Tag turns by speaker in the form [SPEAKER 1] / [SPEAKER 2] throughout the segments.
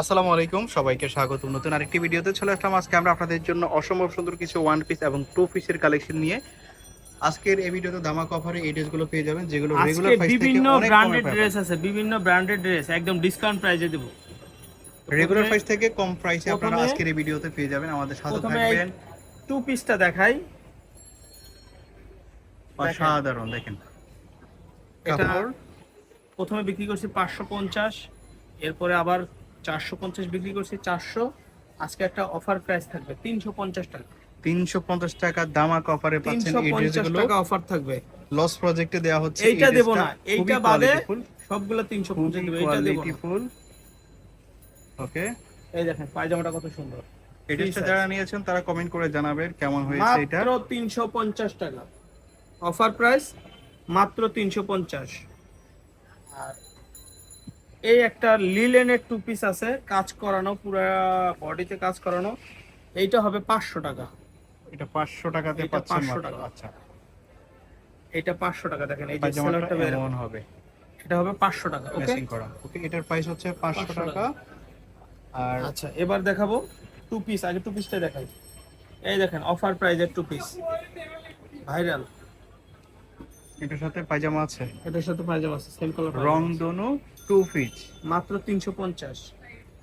[SPEAKER 1] আসসালামু আলাইকুম সবাইকে স্বাগত নতুন আরেকটি ভিডিওতে চলে আসলাম। আজকে আমরা আপনাদের জন্য অসম্ভব সুন্দর কিছু ওয়ান পিস এবং টু পিসের কালেকশন নিয়ে। আজকের এই ভিডিওতে দামাক অফারে এই ড্রেসগুলো পেয়ে যাবেন যেগুলো রেগুলার প্রাইস থেকে
[SPEAKER 2] বিভিন্ন ব্র্যান্ডেড ড্রেস আছে বিভিন্ন ব্র্যান্ডেড ড্রেস একদম ডিসকাউন্ট প্রাইসে দেব।
[SPEAKER 1] রেগুলার প্রাইস থেকে কম প্রাইসে আপনারা আজকের এই ভিডিওতে পেয়ে যাবেন। আমাদের সাথে থাকবেন।
[SPEAKER 2] টু পিসটা দেখাই।
[SPEAKER 1] অসাধারণ দেখেন।
[SPEAKER 2] এটা প্রথমে বিক্রি করছি পাঁচশো পঞ্চাশ এরপরে আবার চারশো পঞ্চাশ বিক্রি করছি চারশো। আজকে একটা অফার প্রাইস থাকবে তিনশো পঞ্চাশ টাকা।
[SPEAKER 1] তিনশো পঞ্চাশ টাকা দামাক অফারে পাচ্ছেন এই ড্রেসগুলো
[SPEAKER 2] টাকা অফার থাকবে।
[SPEAKER 1] লস প্রজেক্টে দেওয়া হচ্ছে
[SPEAKER 2] এইটা দেবো না এইটা বাদে সবগুলো তিনশো পঞ্চাশ দেবো এইটা দেবো না।
[SPEAKER 1] ওকে
[SPEAKER 2] এই দেখেন পায়জামাটা কত সুন্দর।
[SPEAKER 1] এই ড্রেসটা যারা নিয়েছেন তারা কমেন্ট করে জানাবেন কেমন হয়েছে এটা
[SPEAKER 2] মাত্র তিনশো পঞ্চাশ টাকা। অফার প্রাইস মাত্র তিনশো পঞ্চাশ। আর এই একটা লিলেনের টু পিস আছে কাজ করানো পুরো বডিতে কাজ করানো। এইটা হবে পাঁচশো টাকা।
[SPEAKER 1] এটা পাঁচশো টাকাতে
[SPEAKER 2] এটা
[SPEAKER 1] পাচ্ছেন
[SPEAKER 2] 500
[SPEAKER 1] মাত্র
[SPEAKER 2] টাকা।
[SPEAKER 1] আচ্ছা।
[SPEAKER 2] এটা পাঁচশো টাকা দেখেন এই যে সেলারটা বের
[SPEAKER 1] এমন হবে।
[SPEAKER 2] এটা হবে পাঁচশো টাকা ওকে
[SPEAKER 1] করা। ওকে এটার প্রাইস হচ্ছে পাঁচশো টাকা। আর
[SPEAKER 2] আচ্ছা এবার দেখাবো টু পিস আগে টু পিসটা দেখাই। এই দেখেন অফার প্রাইজের টু পিস ভাইরাল
[SPEAKER 1] এটার সাথে পায়জামা আছে?
[SPEAKER 2] এটার সাথে পায়জামা আছে সেম কালার
[SPEAKER 1] রং দোনো টু পিস
[SPEAKER 2] মাত্র তিনশো পঞ্চাশ।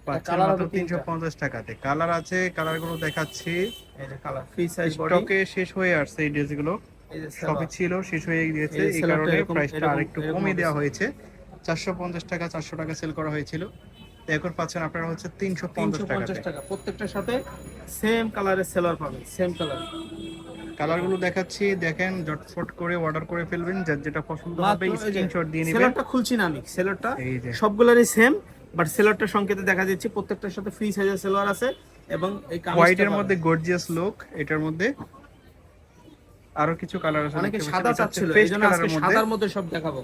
[SPEAKER 1] পাচ্ছেন মাত্র
[SPEAKER 2] হবে
[SPEAKER 1] তিনশো
[SPEAKER 2] তিনটা।
[SPEAKER 1] পঞ্চাশ টাকাতে। কালার আছে কালারগুলো দেখাচ্ছি।
[SPEAKER 2] এই যে কালার ফ্রি সাইজ বডি
[SPEAKER 1] স্টকে শেষ হয়ে আসছে এই
[SPEAKER 2] ড্রেসগুলো।
[SPEAKER 1] ছিল শেষ হয়ে গিয়েছে।
[SPEAKER 2] এই
[SPEAKER 1] কারণে প্রাইসটা আরেকটু কমিয়ে দেওয়া হয়েছে। চারশো পঞ্চাশ টাকা চারশো টাকা সেল করা হয়েছিল। এখন পাচ্ছেন আপনারা হচ্ছে তিনশো পঞ্চাশ
[SPEAKER 2] তিনশো পঞ্চাশ
[SPEAKER 1] টাকা
[SPEAKER 2] টাকা। প্রত্যেকটার সাথে সেম কালারের সেলার পাবেন সেম কালার
[SPEAKER 1] কালারগুলো দেখাচ্ছি দেখেন জটফট করে অর্ডার করে ফেলবেন যার যেটা পছন্দ হবে স্ক্রিনশট দিয়ে নেবেন।
[SPEAKER 2] সেলারটা খুলছি না আমি সেলারটা সবগুলোরই সেম বাট সেলারটা সংকেতে দেখা যাচ্ছে প্রত্যেকটার সাথে ফ্রি সাইজের সেলার আছে এবং এই
[SPEAKER 1] হোয়াইটের মধ্যে গর্জিয়াস লুক এটার মধ্যে আরও কিছু কালার আছে
[SPEAKER 2] অনেকে সাদা। চাচ্ছিল
[SPEAKER 1] এটা
[SPEAKER 2] এই জন্য
[SPEAKER 1] পেস্ট
[SPEAKER 2] আজকে সাদার মধ্যে সব দেখাবো।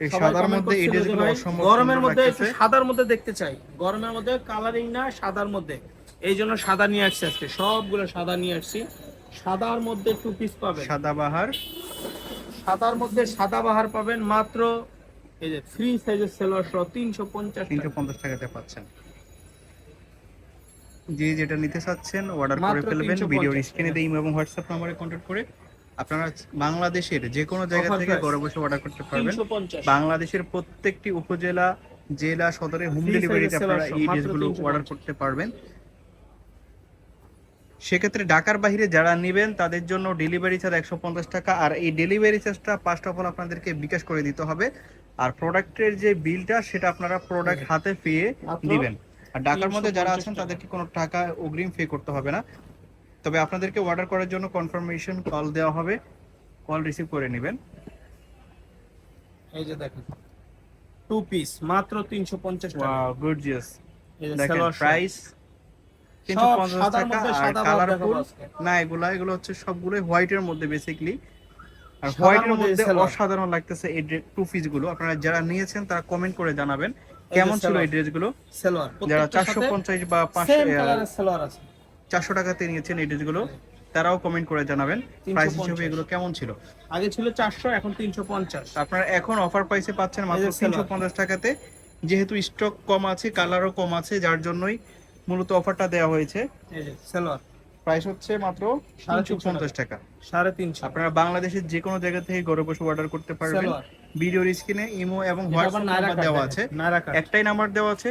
[SPEAKER 1] এই সাদার মধ্যে এই ড্রেসগুলো অসম্ভব
[SPEAKER 2] গরমের মধ্যে সাদার মধ্যে দেখতে চাই। গরমের মধ্যে কালারিং না সাদার মধ্যে। এই জন্য সাদা নিয়ে আসছি আজকে সবগুলো সাদা নিয়ে আসছি। সাদার মধ্যে টু পিস পাবেন।
[SPEAKER 1] সাদাবাহার।
[SPEAKER 2] সাদার মধ্যে সাদা বাহার পাবেন মাত্র এই যে ফ্রি সাইজের সেলার সহ তিনশো পঞ্চাশ
[SPEAKER 1] তিনশো পঞ্চাশ টাকাতে পাচ্ছেন। যে যেটা নিতে চাচ্ছেন অর্ডার করে ফেলবেন
[SPEAKER 2] 350
[SPEAKER 1] ভিডিওর স্ক্রিনে দিয়ে এবং হোয়াটসঅ্যাপ নম্বরে কন্ট্যাক্ট করে আপনারা বাংলাদেশের যে কোনো জায়গা থেকে ঘরে বসে অর্ডার করতে পারবেন। বাংলাদেশের প্রত্যেকটি উপজেলা জেলা সদরে হোম ডেলিভারিতে আপনারা এই ড্রেসগুলো অর্ডার করতে পারবেন। সেক্ষেত্রে ঢাকার বাইরে যারা নেবেন তাদের জন্য ডেলিভারি চার্জ একশো পঞ্চাশ টাকা আর এই ডেলিভারি চার্জটা ফার্স্ট অফ অল আপনাদেরকে বিকাশ করে দিতে হবে। আর প্রোডাক্টের যে বিলটা সেটা আপনারা প্রোডাক্ট হাতে পেয়ে দিবেন আর ঢাকার মধ্যে যারা আছেন তাদেরকে কোনো টাকা অগ্রিম পে করতে হবে না। তবে আপনাদেরকে অর্ডার করার জন্য কনফার্মেশন কল দেওয়া হবে। কল রিসিভ করে নেবেন।
[SPEAKER 2] এই যে দেখেন টু পিস মাত্র তিনশো পঞ্চাশ টাকা।
[SPEAKER 1] ওয়াও গর্জিয়াস
[SPEAKER 2] এই যে
[SPEAKER 1] দেখেন প্রাইস তিনশো
[SPEAKER 2] সব
[SPEAKER 1] পঞ্চাশ
[SPEAKER 2] সাদার
[SPEAKER 1] টাকা আর কালারফুল না এগুলা এগুলো হচ্ছে সবগুলোই হোয়াইটের মধ্যে আর হোয়াইটের
[SPEAKER 2] মধ্যে
[SPEAKER 1] অসাধারণ লাগতেছে এই টু পিসগুলো। আপনারা যারা নিয়েছেন তারা কমেন্ট করে জানাবেন কেমন ছিল এই
[SPEAKER 2] ড্রেসগুলো।
[SPEAKER 1] যারা
[SPEAKER 2] প্রত্যেকটার
[SPEAKER 1] চারশো
[SPEAKER 2] সাথে
[SPEAKER 1] পঞ্চাশ বা
[SPEAKER 2] সেম
[SPEAKER 1] পাঁচশো
[SPEAKER 2] কালারের সেলোয়ার আছে।
[SPEAKER 1] চারশো টাকাতে নিয়েছেন এই ড্রেসগুলো। তারাও কমেন্ট করে জানাবেন প্রাইস হিসেবে এগুলো কেমন ছিল।
[SPEAKER 2] আগে ছিল চারশো এখন তিনশো পঞ্চাশ।
[SPEAKER 1] আপনারা এখন অফার প্রাইসে পাচ্ছেন মাত্র
[SPEAKER 2] এই যে
[SPEAKER 1] তিনশো
[SPEAKER 2] সালোয়ার।
[SPEAKER 1] পঞ্চাশ টাকাতে। যেহেতু স্টক কম আছে কালারও কম আছে যার জন্যই মূলত অফারটা দেওয়া হয়েছে। প্রাইস হচ্ছে মাত্র
[SPEAKER 2] সাড়ে
[SPEAKER 1] পঞ্চাশ টাকা।
[SPEAKER 2] সাড়ে তিনশো।
[SPEAKER 1] আপনারা বাংলাদেশের যে কোনো জায়গা থেকে ঘরে বসে অর্ডার করতে পারবেন।
[SPEAKER 2] ভিডিও
[SPEAKER 1] ভিডিওর স্ক্রিনে ইমো এবং হোয়াটসঅ্যাপ নাম্বার দেওয়া আছে। একটাই নাম্বার দেওয়া আছে।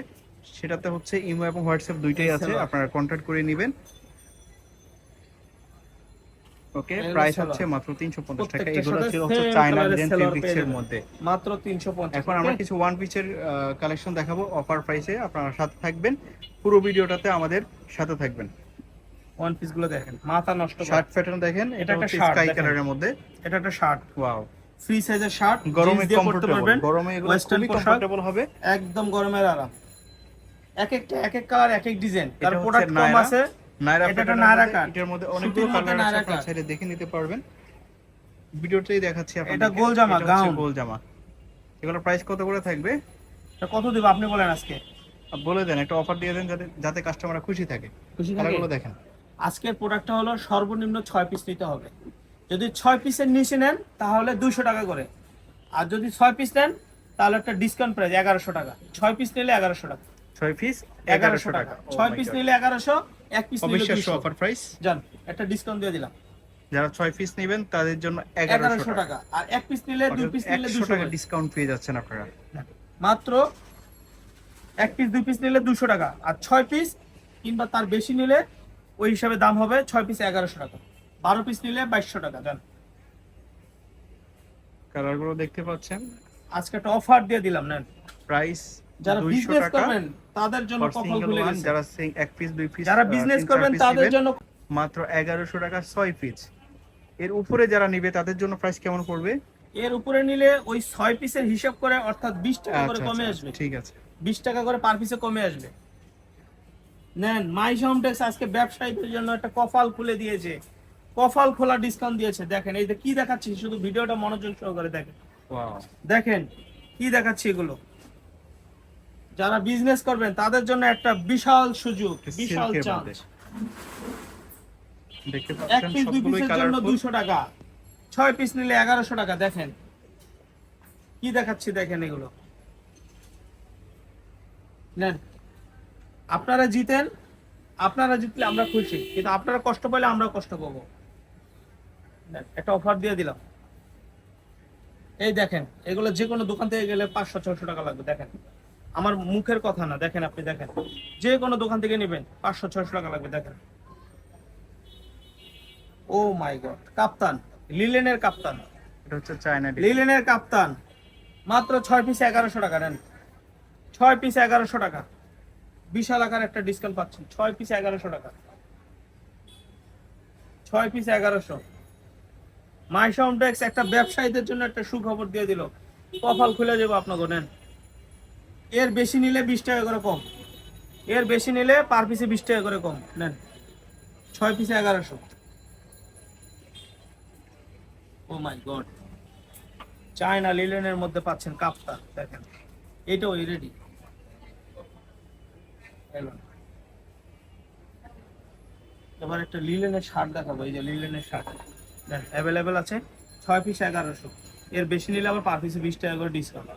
[SPEAKER 1] সেটাতে হচ্ছে ইমো এবং হোয়াটসঅ্যাপ দুইটাই আছে। আপনারা কন্ট্যাক্ট করে নেবেন। ওকে প্রাইস হচ্ছে মাত্র তিনশো পঞ্চাশ টাকা। এগুলো ছিল হচ্ছে চায়না ডিজাইন ফেব্রিক্সের মধ্যে।
[SPEAKER 2] মাত্র তিনশো পঞ্চাশ
[SPEAKER 1] এখন আমরা কিছু ওয়ান পিসের কালেকশন দেখাবো অফার প্রাইসে আপনারা সাথে থাকবেন। পুরো ভিডিওটাতে আমাদের সাথে থাকবেন।
[SPEAKER 2] ওয়ান পিসগুলো দেখেন মাথা নষ্ট
[SPEAKER 1] শার্ট প্যাটার্ন দেখেন এটা
[SPEAKER 2] একটা
[SPEAKER 1] স্কাই কালারের মধ্যে।
[SPEAKER 2] এটা একটা শার্ট
[SPEAKER 1] ওয়াও
[SPEAKER 2] ফ্রি সাইজের শার্ট
[SPEAKER 1] গরমে কমফোর্টেবল গরমে এগুলো খুবই কমফোর্টেবল হবে।
[SPEAKER 2] একদম গরমের আরাম। এক একটা এক এক কালার এক এক ডিজাইন তার প্রোডাক্ট কম আছে।
[SPEAKER 1] নাইরা
[SPEAKER 2] এটা নায়রা কাট।
[SPEAKER 1] এটার মধ্যে অনেকগুলো কালার আছে
[SPEAKER 2] নায়রা
[SPEAKER 1] আপনারা চাইলে দেখে নিতে পারবেন। ভিডিওতেই দেখাচ্ছি আপনাদের
[SPEAKER 2] গোল জামা, gown।
[SPEAKER 1] গোল জামা। এগুলোর প্রাইস কত করে থাকবে?
[SPEAKER 2] এটা কত দিব? আপনি বলেন আজকে।
[SPEAKER 1] বলে দেন একটা অফার দিয়ে দেন যাতে যাতে কাস্টমাররা খুশি থাকে।
[SPEAKER 2] খুশি থাকে?
[SPEAKER 1] কালারগুলো দেখেন।
[SPEAKER 2] আজকের প্রোডাক্টটা হলো সর্বনিম্ন ছয় পিস নিতে হবে। যদি ছয় পিসের নিচে নেন তাহলে দুশো টাকা করে। আর যদি ছয় পিস নেন তাহলে একটা ডিসকাউন্ট প্রাইস এগারোশো টাকা। ছয় পিস নিলে এগারোশো টাকা।
[SPEAKER 1] ছয় পিস
[SPEAKER 2] এগারোশো টাকা। ছয় পিস নিলে এগারোশো এক পিস নিলে
[SPEAKER 1] অবিশ্বাস্য অফার প্রাইস
[SPEAKER 2] জান একটা ডিসকাউন্ট দিয়ে দিলাম।
[SPEAKER 1] যারা ছয় পিস নেবেন তাদের জন্য
[SPEAKER 2] এগারোশো
[SPEAKER 1] এগারোশো টাকা।
[SPEAKER 2] টাকা আর এক পিস নিলে দুই পিস নিলে
[SPEAKER 1] একশো
[SPEAKER 2] দুশো
[SPEAKER 1] টাকা ডিসকাউন্ট পেয়ে যাচ্ছেন আপনারা।
[SPEAKER 2] মাত্র এক পিস দুই পিস নিলে দুশো টাকা। আর ছয় পিস কিংবা তার বেশি নিলে ওই হিসাবে দাম হবে ছয় পিস এগারোশো টাকা। বারো পিস নিলে বাইশশো টাকা জান।
[SPEAKER 1] কালারগুলো দেখতে পাচ্ছেন।
[SPEAKER 2] আজকে একটা অফার দিয়ে দিলাম নেন।
[SPEAKER 1] প্রাইস
[SPEAKER 2] যারা বিজনেস করবেন তাদের জন্য কপাল খুলে গেছে।
[SPEAKER 1] যারা এক পিস দুই পিস
[SPEAKER 2] যারা বিজনেস করবেন তাদের জন্য
[SPEAKER 1] মাত্র এগারোশো টাকা ছয় পিস এর উপরে যারা নিবে তাদের জন্য প্রাইস কেমন পড়বে?
[SPEAKER 2] এর উপরে নিলে ওই ছয় পিসের হিসাব করে অর্থাৎ বিশ টাকা করে
[SPEAKER 1] আচ্ছা,
[SPEAKER 2] কমে
[SPEAKER 1] আচ্ছা,
[SPEAKER 2] আসবে।
[SPEAKER 1] ঠিক আছে।
[SPEAKER 2] বিশ টাকা করে পার পিসে কমে আসবে। নেন মাই হোমটেক্স আজকে ব্যবসায়ীদের জন্য একটা কপাল খুলে দিয়েছে। কপাল খোলা ডিসকাউন্ট দিয়েছে। দেখেন এই যে কি দেখাচ্ছি শুধু ভিডিওটা মনোযোগ সহকারে দেখেন। দেখেন কি দেখাচ্ছি এগুলো? যারা বিজনেস করবেন তাদের জন্য একটা বিশাল সুযোগ বিশাল চান্স এক পিস দুই পিসের জন্য দুশো টাকা। ছয় পিস নিলে এগারোশো টাকা দেখেন। কি দেখাচ্ছি দেখেন এগুলো। নেন। আপনারা জিতেন আপনারা জিতলে আমরা খুশি কিন্তু আপনারা কষ্ট পেলে আমরা কষ্ট পাবো। একটা অফার দিয়ে দিলাম। এই দেখেন এগুলো যে কোনো দোকান থেকে গেলে পাঁচশো ছয়শো টাকা লাগবে দেখেন। আমার মুখের কথা না দেখেন আপনি দেখেন। যে কোনো দোকান থেকে নেবেন পাঁচশো ছয়শো টাকা লাগবে দেখেন। ও মাই গড কাপ্তান লিলেনের কাপ্তান।
[SPEAKER 1] এটা হচ্ছে চায়না
[SPEAKER 2] লিলেনের কাপ্তান মাত্র ছয় পিস এগারোশো টাকা নেন। ছয় পিস এগারোশো টাকা। বিশাল আকার একটা ডিসকাউন্ট পাচ্ছেন ছয় পিস এগারোশো টাকা। ছয় পিস এগারোশো। মাই সাউন্ডেক্স একটা ব্যবসায়ীদের জন্য একটা সুখবর দিয়ে দিল। কপাল খুলে যাব আপনাকে নেন। এর বেশি নিলে বিশ টাকা করে কম। এর বেশি নিলে পার পিসে বিশ টাকা করে কম। নেন, ছয় পিসে এগারোশো। ও মাই গড চায়না লিলেনের মধ্যে পাচ্ছেন কাপটা দেখেন। এটাও রেডি এবার একটা লিলেনের শার্ট দেখাবো, এই যে লিলেনের শার্ট। অ্যাভেলেবেল আছে, ছয় পিস এগারোশো। এর বেশি নিলে আবার পার পিসে বিশ টাকা করে ডিসকাউন্ট